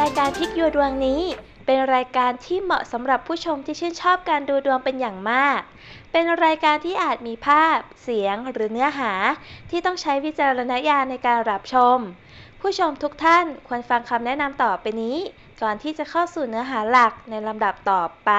รายการพลิกยัวดวงนี้ เป็นรายการที่เหมาะสำหรับผู้ชมที่ชื่นชอบการดูดวงเป็นอย่างมาก เป็นรายการที่อาจมีภาพ เสียงหรือเนื้อหา ที่ต้องใช้วิจารณญาณในการรับชม ผู้ชมทุกท่านควรฟังคำแนะนำต่อไปนี้ ก่อนที่จะเข้าสู่เนื้อหาหลักในลำดับต่อไป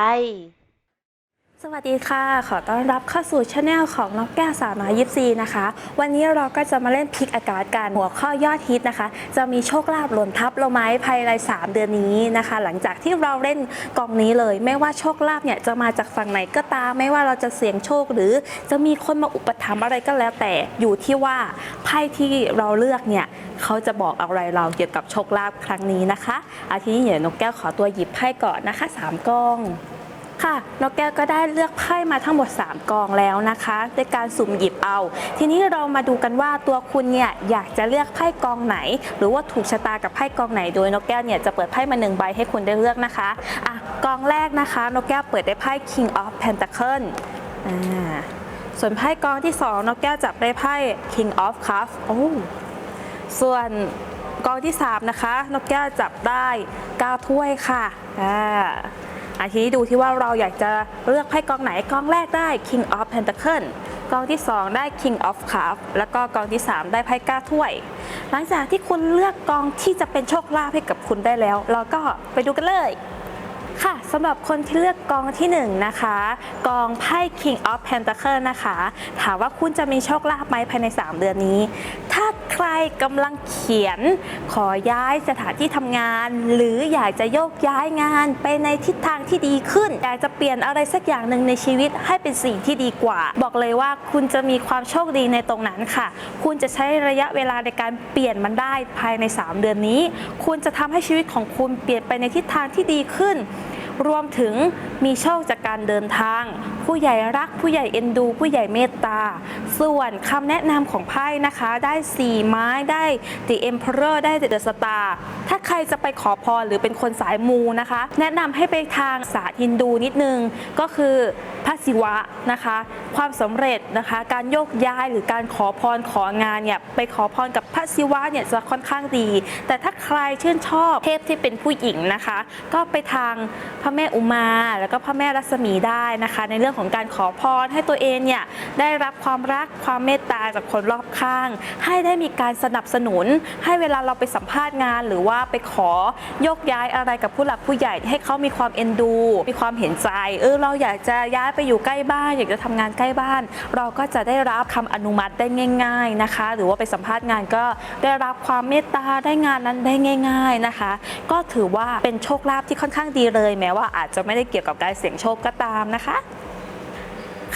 สวัสดีค่ะ ขอต้อนรับเข้าสู่ช anel ของน้องแก้วสาวน้อยยิปซีนะคะ วันนี้เราก็จะมาเล่นพลิกอากาศกัน หัวข้อยอดฮิตนะคะ จะมีโชคลาภหล่นทับเราไหมภายใน 3 เดือนนี้นะคะ หลังจากที่เราเล่นกองนี้เลย ไม่ว่าโชคลาภเนี่ยจะมาจากฝั่งไหนก็ตาม ไม่ว่าเราจะเสี่ยงโชคหรือจะมีคนมาอุปถัมภ์อะไรก็แล้วแต่ อยู่ที่ว่าไพ่ที่เราเลือกเนี่ยเขาจะบอกอะไรเราเกี่ยวกับโชคลาภครั้งนี้นะคะอาทีนี้เดี๋ยวนกแก้วขอตัวหยิบไพ่ก่อนนะคะสามกอง ค่ะนกแก้วก็ได้เลือกไพ่มาทั้งหมด 3 กองแล้วนะคะในการสุ่มหยิบเอา ทีนี้เรามาดูกันว่าตัวคุณเนี่ยอยากจะเลือกไพ่กองไหน หรือว่าถูกชะตากับไพ่กองไหน โดยนกแก้วเนี่ยจะเปิดไพ่มาหนึ่งใบให้คุณได้เลือกนะคะอะกองแรกนะคะ นกแก้วเปิดได้ไพ่ King of Pentacle อ่าส่วนไพ่กองที่ 2 นกแก้วจับได้ไพ่ King of Cups โอ้ส่วนกองที่ 3 นะคะ นกแก้วจับได้ 9 ถ้วยค่ะอ่า อาทีนี้ดูที่ว่าเราอยากจะเลือกไพ่กองไหนกองแรกได้ King of Pentacle กองที่ 2 ได้ King of Cups แล้วก็กองที่ 3 ได้ไพ่ก้าถ้วย หลังจากที่คุณเลือกกองที่จะเป็นโชคลาภให้กับคุณได้แล้ว เราก็ไปดูกันเลยค่ะสำหรับคนที่เลือกกองที่1นะคะ กองไพ่ King of Pentacle นะคะ ถามว่าคุณจะมีโชคลาภไหมภายใน 3 เดือนนี้ ใครกำลังเขียน ขอย้ายสถานที่ทำงาน หรืออยากจะโยกย้ายงานไปในทิศทางที่ดีขึ้น อยากจะเปลี่ยนอะไรสักอย่างหนึ่งในชีวิตให้เป็นสิ่งที่ดีกว่า บอกเลยว่าคุณจะมีความโชคดีในตรงนั้นค่ะ คุณจะใช้ระยะเวลาในการเปลี่ยนมันได้ภายใน 3 เดือนนี้ คุณจะทำให้ชีวิตของคุณเปลี่ยนไปในทิศทางที่ดีขึ้น รวมถึงมีโชคจากการเดินทาง ผู้ใหญ่รักผู้ใหญ่เอ็นดู ผู้ใหญ่เมตตา ส่วนคำแนะนำของไพ่นะคะ ได้ 4 ไม้ได้ The Emperor ได้ The Star ถ้าใครจะไปขอพรหรือเป็นคนสายมูนะคะ แนะนำให้ไปทางศาสตร์ฮินดูนิดนึง ก็คือพระศิวะนะคะ ความสำเร็จนะคะ การโยกย้ายหรือการขอพรของานเนี่ยไปขอพรกับพระศิวะเนี่ยจะค่อนข้างดี แต่ถ้าใครชื่นชอบเทพที่เป็นผู้หญิงนะคะ ก็ไปทางพระแม่อุมา แล้วก็พระแม่รัศมีได้นะคะ ในเรื่องของการขอพรให้ตัวเองเนี่ยได้รับความรักความเมตตาจากคนรอบข้าง ให้ได้มีการสนับสนุน ให้เวลาเราไปสัมภาษณ์งาน หรือว่าไปขอยกย้ายอะไรกับผู้หลักผู้ใหญ่ ให้เขามีความเอ็นดู มีความเห็นใจเออเราอยากจะย้ายไปอยู่ใกล้บ้าน อยากจะทำงานใกล้บ้าน เราก็จะได้รับคำอนุมัติได้ง่าย ๆนะคะ หรือว่าไปสัมภาษณ์งานก็ได้รับความเมตตาได้งานนั้นได้ง่าย ๆนะคะ ก็ถือว่าเป็นโชคลาภที่ค่อนข้างดีเลยแม้ว่าว่าอาจจะไม่ได้เกี่ยวกับการเสี่ยงโชคก็ตามนะคะ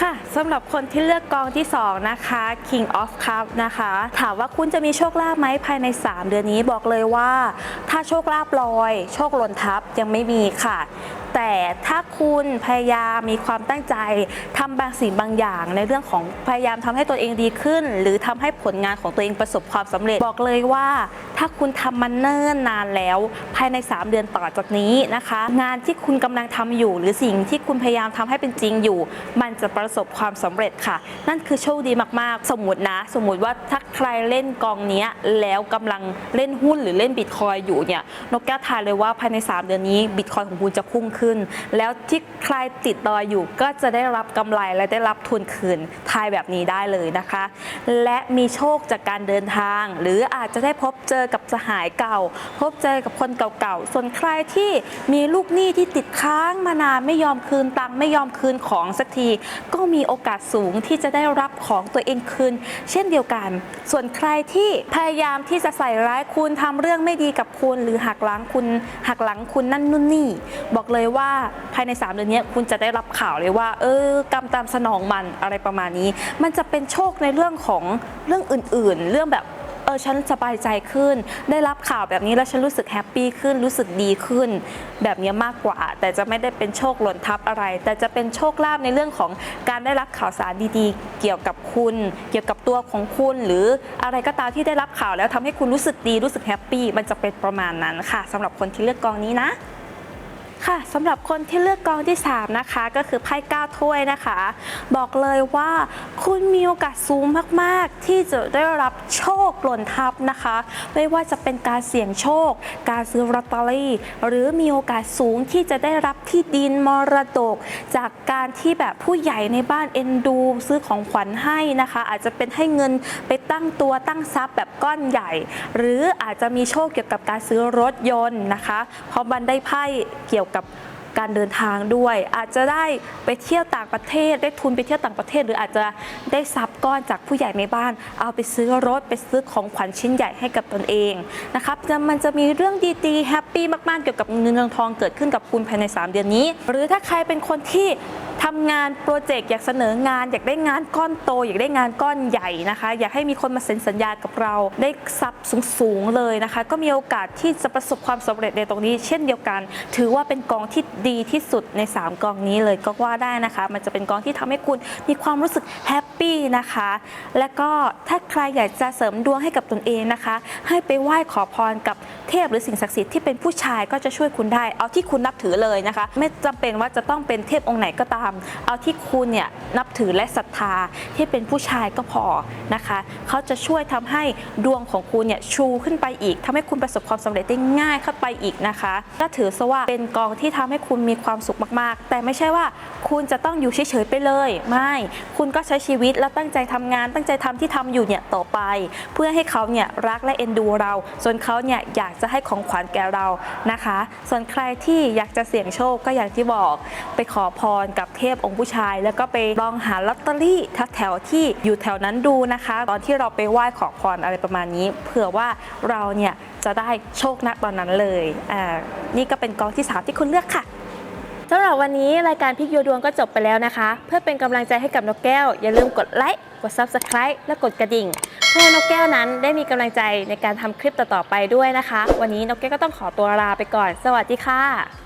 ค่ะสำหรับคนที่เลือกกองที่ 2 นะคะ King of Cup นะคะ ถามว่าคุณจะมีโชคลาภไหมภายใน 3 เดือนนี้บอกเลยว่า ถ้าโชคลาภลอย โชคหล่นทับยังไม่มีค่ะ แต่ถ้าคุณพยายามมีความตั้งใจทำบางสิ่งบางอย่าง ในเรื่องของพยายามทำให้ตัวเองดีขึ้น หรือทำให้ผลงานของตัวเองประสบความสำเร็จบอกเลยว่า ถ้าคุณทำมันเนิ่นนานแล้ว ภายใน 3 เดือนต่อจากนี้นะคะ งานที่คุณกำลังทำอยู่ หรือสิ่งที่คุณพยายามทำให้เป็นจริงอยู่ มันจะประสบความสำเร็จค่ะ นั่นคือโชคดีมากๆ สมมตินะ สมมติว่าถ้าใครเล่นกองนี้แล้วกำลังเล่นหุ้นหรือเล่นบิตคอยอยู่เนี่ยนกแก้วทายเลยว่าภายใน 3 เดือนนี้บิตคอยของคุณจะพุ่งขึ้นแล้วที่ใครติดดอยอยู่ก็จะได้รับกำไรและได้รับทุนคืนทายแบบนี้ได้เลยนะคะ และมีโชคจากการเดินทาง หรืออาจจะได้พบเจอกับสหายเก่า พบเจอกับคนเก่าๆ ส่วนใครที่มีลูกหนี้ที่ติดค้างมานานไม่ยอมคืนตังค์ไม่ยอมคืนของสักที ก็มีโอกาสสูงที่จะได้รับของตัวเองคืน เช่นเดียวกัน ส่วนใครที่พยายามที่จะใส่ร้ายคุณทำเรื่องไม่ดีกับคุณ หรือหักหลังคุณหักหลังคุณนั่นนู่นนี่ บอกเลยว่าภายใน 3 เดือนนี้คุณจะได้รับข่าวเลยว่า เออกรรมตามสนองมันอะไรประมาณนี้ มันจะเป็นโชคในเรื่องของเรื่องอื่น ๆ เรื่องแบบเออฉันสบายใจขึ้น ได้รับข่าวแบบนี้แล้วฉันรู้สึกแฮปปี้ขึ้นรู้สึกดีขึ้น แบบนี้มากกว่า แต่จะไม่ได้เป็นโชคหล่นทับอะไร แต่จะเป็นโชคลาภในเรื่องของการได้รับข่าวสารดีๆ เกี่ยวกับคุณ เกี่ยวกับตัวของคุณ หรืออะไรก็ตามที่ได้รับข่าวแล้วทำให้คุณรู้สึกดีรู้สึกแฮปปี้มันจะเป็นประมาณนั้นค่ะสำหรับคนที่เลือกกองนี้นะ ค่ะสำหรับคนที่เลือกกองที่ 3 นะคะ ก็คือไพ่เก้าถ้วยนะคะ บอกเลยว่าคุณมีโอกาสสูงมากๆ ที่จะได้รับโชคหล่นทับนะคะ ไม่ว่าจะเป็นการเสี่ยงโชค การซื้อลอตเตอรี่ หรือมีโอกาสสูงที่จะได้รับที่ดินมรดก จากการที่แบบผู้ใหญ่ในบ้านเอ็นดู ซื้อของขวัญให้นะคะ อาจจะเป็นให้เงินไปตั้งตัวตั้งทรัพย์แบบก้อนใหญ่ หรืออาจจะมีโชคเกี่ยวกับการซื้อรถยนต์นะคะเพราะมันได้ไพ่เกี่ยวกับการเดินทางด้วย อาจจะได้ไปเที่ยวต่างประเทศ ได้ทุนไปเที่ยวต่างประเทศ หรืออาจจะได้ทรัพย์ ก้อนจากผู้ใหญ่ในบ้าน เอาไปซื้อรถไปซื้อของขวัญชิ้นใหญ่ให้กับตนเองนะครับจะมันจะมีเรื่องดีๆแฮปปี้มากๆเกี่ยวกับเงินเงินทองเกิดขึ้นกับคุณภายใน 3 เดือนนี้ หรือถ้าใครเป็นคนที่ทำงานโปรเจกต์อยากเสนองาน อยากได้งานก้อนโต อยากได้งานก้อนใหญ่นะคะ อยากให้มีคนมาเซ็นสัญญากับเรา ได้ทรัพย์สูงๆเลยนะคะ ก็มีโอกาสที่จะประสบความสำเร็จในตรงนี้ เช่นเดียวกัน ถือว่าเป็นกองที่ดีที่สุดใน 3 กองนี้เลยก็ว่าได้นะคะ มันจะเป็นกองที่ทำให้คุณมีความรู้สึกแฮป ปี้นะคะ และก็ถ้าใครอยากจะเสริมดวงให้กับตนเองนะคะ ให้ไปไหว้ขอพรกับเทพหรือสิ่งศักดิ์สิทธิ์ที่เป็นผู้ชายก็จะช่วยคุณได้ เอาที่คุณนับถือเลยนะคะ ไม่จำเป็นว่าจะต้องเป็นเทพองค์ไหนก็ตาม เอาที่คุณเนี่ยนับถือและศรัทธาที่เป็นผู้ชายก็พอนะคะเขาจะช่วยทำให้ดวงของคุณเนี่ยชูขึ้นไปอีกทำให้คุณประสบความสำเร็จได้ง่ายเข้าไปอีกนะคะก็ถือซะว่าเป็นกองที่ทำให้คุณมีความสุขมาก ๆ แต่ไม่ใช่ว่าคุณจะต้องอยู่เฉยๆไปเลย ไม่ คุณก็ใช้ชีวิตแล้วตั้งใจทำงาน ตั้งใจทำที่ทำอยู่เนี่ยต่อไป เพื่อให้เขาเนี่ยรักและเอ็นดูเรา ส่วนเขาเนี่ยอยากจะให้ของขวัญแก่เรานะคะ ส่วนใครที่อยากจะเสี่ยงโชคก็อย่างที่บอก ไปขอพรกับเทพองค์ผู้ชาย แล้วก็ไปลองหาลอตเตอรี่แถวที่อยู่แถวนั้นดูนะคะ ตอนที่เราไปไหว้ขอพรอะไรประมาณนี้ เผื่อว่าเราเนี่ยจะได้โชคณตอนนั้นเลยอ่านี่ก็เป็นกองที่สามที่คุณเลือกค่ะำหรับวันนี้รายการพิกโยดวงก็จบไปแล้วนะคะ เพื่อเป็นกำลังใจให้กับนกแก้ว อย่าลืมกดไลค์กด Subscribe และกดกระดิ่ง เพื่อนกแก้วนั้นได้มีกำลังใจในการทำคลิปต่อๆไปด้วยนะคะ วันนี้นกแก้วก็ต้องขอตัวลาไปก่อน สวัสดีค่ะ